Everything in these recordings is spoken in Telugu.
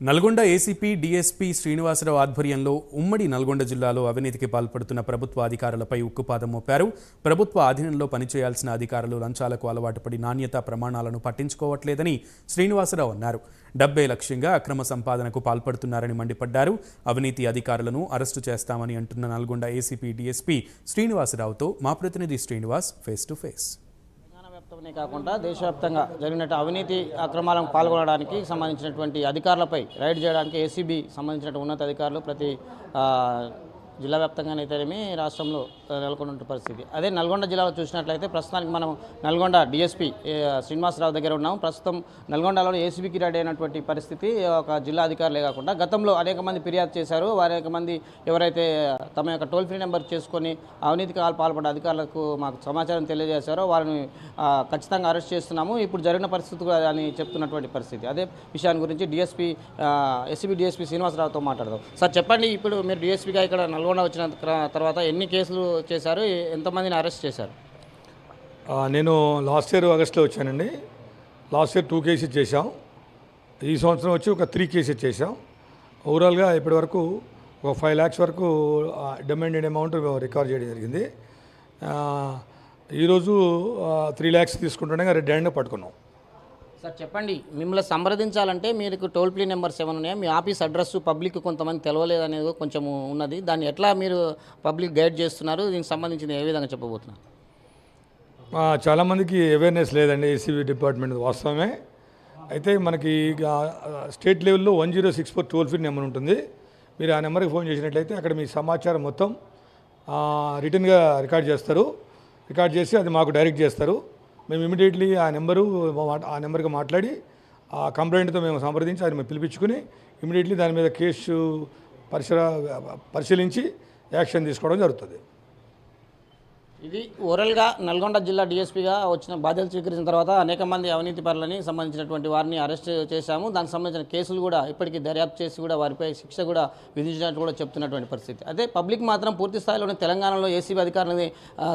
నల్గొండ ఏసీపీ డీఎస్పీ శ్రీనివాసరావు ఆధ్వర్యంలో ఉమ్మడి నల్గొండ జిల్లాలో అవినీతికి పాల్పడుతున్న ప్రభుత్వ అధికారులపై ఉక్కుపాదం మోపారు. ప్రభుత్వ అధీనంలో పనిచేయాల్సిన అధికారులు లంచాలకు అలవాటు పడి నాణ్యత ప్రమాణాలను పట్టించుకోవట్లేదని శ్రీనివాసరావు అన్నారు. డెబ్బై లక్ష్యంగా అక్రమ సంపాదనకు పాల్పడుతున్నారని మండిపడ్డారు. అవినీతి అధికారులను అరెస్టు చేస్తామని అంటున్న నల్గొండ ఏసీపీ డీఎస్పీ శ్రీనివాసరావుతో మా ప్రతినిధి Srinivas face to face Telangana కాకుండా దేశవ్యాప్తంగా జరిగినట్టు అవినీతి అక్రమాలకు పాల్గొనడానికి సంబంధించినటువంటి అధికారులపై రైడ్ చేయడానికి ఏసీబీ సంబంధించిన ఉన్నత అధికారులు ప్రతి జిల్లా వ్యాప్తంగానైతేనేమి రాష్ట్రంలో నెలకొన్న పరిస్థితి. అదే నల్గొండ జిల్లాలో చూసినట్లయితే ప్రస్తుతానికి మనం నల్గొండ డిఎస్పీ శ్రీనివాసరావు దగ్గర ఉన్నాం. ప్రస్తుతం నల్గొండలో ఏసీబీకి రెడీ అయినటువంటి పరిస్థితి ఒక జిల్లా అధికారులే కాకుండా గతంలో అనేక మంది ఫిర్యాదు చేశారు. వారు అనేక మంది ఎవరైతే తమ యొక్క టోల్ ఫ్రీ నెంబర్ చేసుకొని అవినీతికి పాల్పడే అధికారులకు మాకు సమాచారం తెలియజేశారో వారిని ఖచ్చితంగా అరెస్ట్ చేస్తున్నాము. ఇప్పుడు జరిగిన పరిస్థితి కూడా అని చెప్తున్నటువంటి పరిస్థితి. అదే విషయాన్ని గురించి డిఎస్పీ ఎస్సీబీ డిఎస్పీ శ్రీనివాసరావుతో మాట్లాడదాం. సార్ చెప్పండి ఇప్పుడు మీరు డిఎస్పీగా ఇక్కడ నల్గొండ వచ్చిన తర్వాత ఎన్ని కేసులు చేశారు? ఎంతమందిని అరెస్ట్ చేశారు? నేను లాస్ట్ ఇయర్ ఆగస్ట్లో వచ్చానండి. లాస్ట్ ఇయర్ టూ కేసెస్ చేశాం. ఈ సంవత్సరం వచ్చి ఒక త్రీ కేసెస్ చేశాం. ఓవరాల్గా ఇప్పటి వరకు ఒక ఫైవ్ ల్యాక్స్ వరకు డిమాండెడ్ అమౌంట్ రికవర్ చేయడం జరిగింది. ఈరోజు త్రీ ల్యాక్స్ తీసుకుంటుండగా రెడ్ హ్యాండ్ పట్టుకున్నాం. సార్ చెప్పండి. మిమ్మల్ని సంప్రదించాలంటే మీకు టోల్ ఫ్రీ నెంబర్ సెవెన్ ఉన్నాయి? మీ ఆఫీస్ అడ్రస్ పబ్లిక్ కొంతమంది తెలవలేదు అనేది కొంచెం ఉన్నది. దాన్ని ఎట్లా మీరు పబ్లిక్ గైడ్ చేస్తున్నారు? దీనికి సంబంధించిన ఏ విధంగా చెప్పబోతున్నారు? చాలామందికి అవేర్నెస్ లేదండి ఏసీబీ డిపార్ట్మెంట్ వాస్తవమే. అయితే మనకి స్టేట్ లెవెల్లో one zero six four toll free number ఉంటుంది. మీరు ఆ నెంబర్కి ఫోన్ చేసినట్లయితే అక్కడ మీ సమాచారం మొత్తం రిటర్న్గా రికార్డ్ చేస్తారు. రికార్డ్ చేసి అది మాకు డైరెక్ట్ చేస్తారు. మేము ఇమీడియట్లీ ఆ నెంబరు ఆ నెంబర్కి మాట్లాడి ఆ కంప్లైంట్తో మేము సంప్రదించి అది మేము పిలిపించుకుని ఇమీడియట్లీ దాని మీద కేసు పరిశీల పరిశీలించి యాక్షన్ తీసుకోవడం జరుగుతుంది. ఇది ఓవరాల్గా నల్గొండ జిల్లా డిఎస్పీగా వచ్చిన బాధ్యతలు స్వీకరించిన తర్వాత అనేక మంది అవినీతి పరులని సంబంధించినటువంటి వారిని అరెస్ట్ చేశాము. దానికి సంబంధించిన కేసులు కూడా ఇప్పటికీ దర్యాప్తు చేసి కూడా వారిపై శిక్ష కూడా విధించినట్టు కూడా చెప్తున్నటువంటి పరిస్థితి. అదే పబ్లిక్ మాత్రం పూర్తి స్థాయిలోనే తెలంగాణలో ఏసీబీ అధికారులని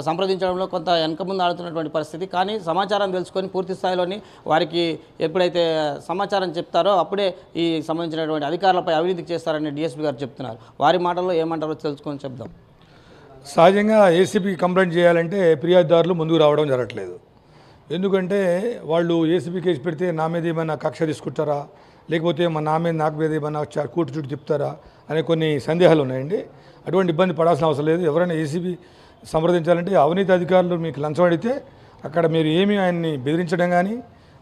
సంప్రదించడంలో కొంత వెనక ముందు ఆడుతున్నటువంటి పరిస్థితి. కానీ సమాచారం తెలుసుకొని పూర్తి స్థాయిలోని వారికి ఎప్పుడైతే సమాచారం చెప్తారో అప్పుడే ఈ సంబంధించినటువంటి అధికారులపై అవినీతి చేస్తారని డిఎస్పీ గారు చెప్తున్నారు. వారి మాటల్లో ఏమంటారో తెలుసుకొని చెప్దాం. సహజంగా ఏసీబీ కంప్లైంట్ చేయాలంటే ఫిర్యాదుదారులు ముందుకు రావడం జరగట్లేదు. ఎందుకంటే వాళ్ళు ఏసీబీ కేసు పెడితే నా మీద ఏమైనా కక్ష తీసుకుంటారా? లేకపోతే మా నా మీద నాకు మీద ఏమైనా చ- కూటు చుట్టూ తిప్పుతారా? అనే కొన్ని సందేహాలు ఉన్నాయండి. అటువంటి ఇబ్బంది పడాల్సిన అవసరం లేదు. ఎవరైనా ఏసీబీ సంప్రదించాలంటే అవినీతి అధికారులు మీకు లంచం అడిగితే అక్కడ మీరు ఏమీ ఆయన్ని బెదిరించడం కానీ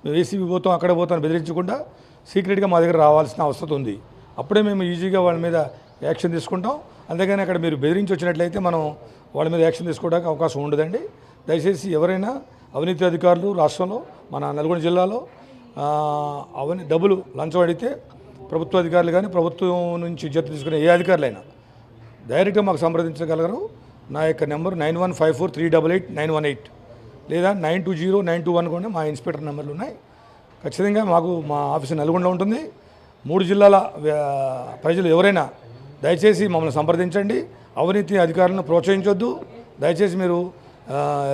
మేము ఏసీబీ పోతాం అక్కడ పోతాం బెదిరించకుండా సీక్రెట్గా మా దగ్గర రావాల్సిన అవసరం ఉంది. అప్పుడే మేము ఈజీగా వాళ్ళ మీద యాక్షన్ తీసుకుంటాం. అంతేగాని అక్కడ మీరు బెదిరించి వచ్చినట్లయితే మనం వాళ్ళ మీద యాక్షన్ తీసుకోవడానికి అవకాశం ఉండదండి. దయచేసి ఎవరైనా అవినీతి అధికారులు రాష్ట్రంలో మన నల్గొండ జిల్లాలో అవని డబ్బులు లంచం అడిగితే ప్రభుత్వ అధికారులు కానీ ప్రభుత్వం నుంచి జత తీసుకునే ఏ అధికారులైనా డైరెక్ట్గా మాకు సంప్రదించగలరు. నా యొక్క number nine one five four three double eight nine one eight లేదా nine two zero nine two one కూడా మా ఇన్స్పెక్టర్ నెంబర్లు ఉన్నాయి. ఖచ్చితంగా మాకు మా ఆఫీస్ నల్గొండ ఉంటుంది. మూడు జిల్లాల ప్రజలు ఎవరైనా దయచేసి మమ్మల్ని సంప్రదించండి. అవినీతి అధికారులను ప్రోత్సహించొద్దు. దయచేసి మీరు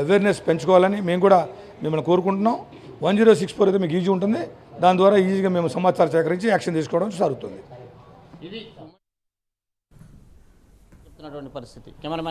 అవేర్నెస్ పెంచుకోవాలని మేము కూడా మిమ్మల్ని కోరుకుంటున్నాం. వన్ జీరో సిక్స్ ఫోర్ అయితే మీకు ఈజీ ఉంటుంది. దాని ద్వారా ఈజీగా మేము సమాచారం సేకరించి యాక్షన్ తీసుకోవడం జరుగుతుంది ఇది పరిస్థితి. కెమెరామెన్